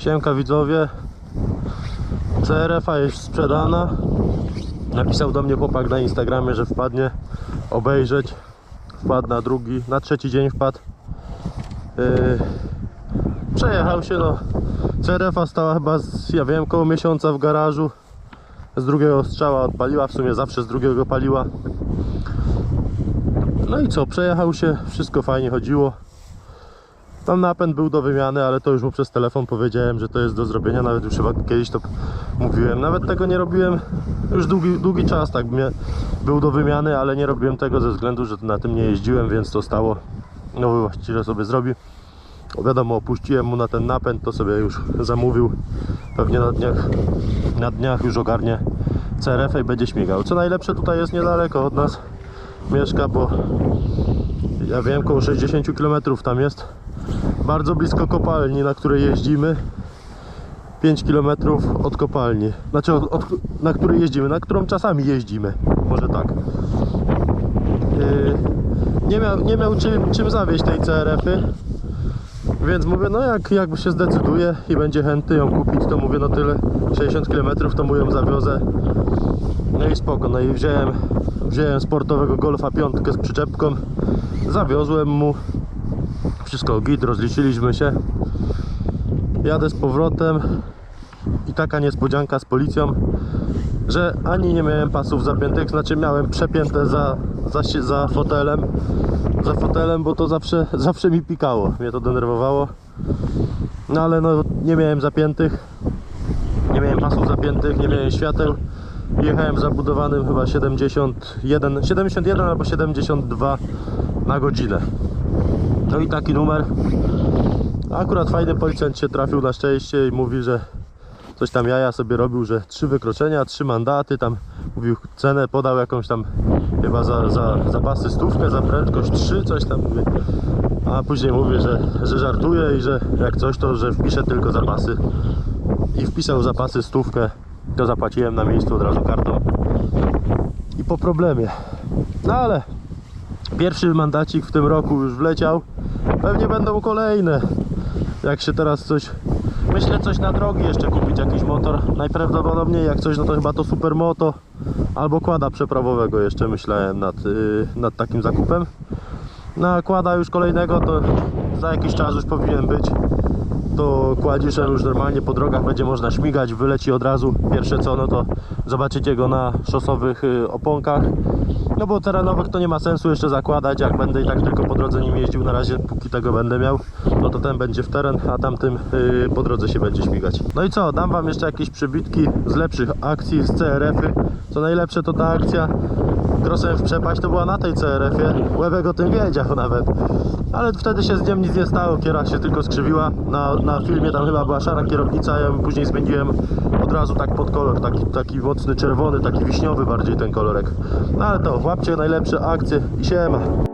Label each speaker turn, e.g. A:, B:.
A: Siemka widzowie. CRF-a jest sprzedana. Napisał do mnie chłopak na Instagramie, że wpadnie obejrzeć. Wpadł na drugi, na trzeci dzień wpadł. Yy, przejechał się no. CRF-a stała chyba, z, ja wiem, koło miesiąca w garażu. Z drugiego strzała odpaliła, w sumie zawsze z drugiego paliła. No i co, przejechał się, wszystko fajnie chodziło. Tam napęd był do wymiany, ale to już mu przez telefon powiedziałem, że to jest do zrobienia. Nawet już chyba kiedyś to mówiłem. Nawet tego nie robiłem już długi, długi czas, tak był do wymiany, ale nie robiłem tego ze względu, że na tym nie jeździłem, więc to stało. Nowy właściciel sobie zrobi. Wiadomo, opuściłem mu na ten napęd, to sobie już zamówił. Pewnie na dniach, na dniach już ogarnie CRF i będzie śmigał. Co najlepsze, tutaj jest niedaleko od nas. Mieszka, bo ja wiem, koło 60 km tam jest. Bardzo blisko kopalni, na której jeździmy. 5 km od kopalni. Znaczy, od, od, na której jeździmy, na którą czasami jeździmy. Może tak. Yy, nie miał, nie miał czym, czym zawieźć tej CRF-y. Więc mówię, no jak, jak się zdecyduje i będzie chętny ją kupić, to mówię, no tyle, 60 km to mu ją zawiozę. No i spoko, no i wziąłem, wziąłem sportowego Golfa piątkę z przyczepką, zawiozłem mu, wszystko git, rozliczyliśmy się. Jadę z powrotem. I taka niespodzianka z policją, że ani nie miałem pasów zapiętych, znaczy miałem przepięte za, za, za fotelem, za fotelem, bo to zawsze, zawsze mi pikało, mnie to denerwowało. No ale no nie miałem zapiętych, nie miałem pasów zapiętych, nie miałem świateł. Jechałem zabudowanym chyba 71, 71 albo 72 na godzinę. No i taki numer. Akurat fajny policjant się trafił na szczęście i mówi, że coś tam jaja sobie robił, że trzy wykroczenia, trzy mandaty, tam mówił cenę, podał jakąś tam chyba za, za zapasy stówkę, za prędkość trzy, coś tam mówi. A później mówi, że, że żartuje i że jak coś to, że wpisze tylko zapasy. I wpisał zapasy stówkę, to zapłaciłem na miejscu od razu kartą. I po problemie. No ale Pierwszy mandacik w tym roku już wleciał. Pewnie będą kolejne. Jak się teraz coś. Myślę coś na drogi jeszcze kupić jakiś motor. Najprawdopodobniej jak coś, no to chyba to supermoto albo kłada przeprawowego jeszcze myślałem nad, yy, nad takim zakupem. Na kłada już kolejnego to za jakiś czas już powinien być. To kładziszem już normalnie po drogach będzie można śmigać, wyleci od razu. Pierwsze co, no to zobaczycie go na szosowych y, oponkach. No bo terenowych to nie ma sensu jeszcze zakładać, jak będę i tak tylko po drodze nim jeździł, na razie póki tego będę miał, no to ten będzie w teren, a tamtym yy, po drodze się będzie śmigać. No i co, dam wam jeszcze jakieś przybitki z lepszych akcji, z CRF-y. Co najlepsze to ta akcja Krosem w przepaść to była na tej CRF-ie, Łebek o tym wiedział nawet. Ale wtedy się z nim nic nie stało, kiera się tylko skrzywiła. Na, na filmie tam chyba była szara kierownica, ja ją później zmieniłem od razu tak pod kolor, taki, taki mocny czerwony, taki wiśniowy bardziej ten kolorek. No ale to, łapcie najlepsze akcje i siema.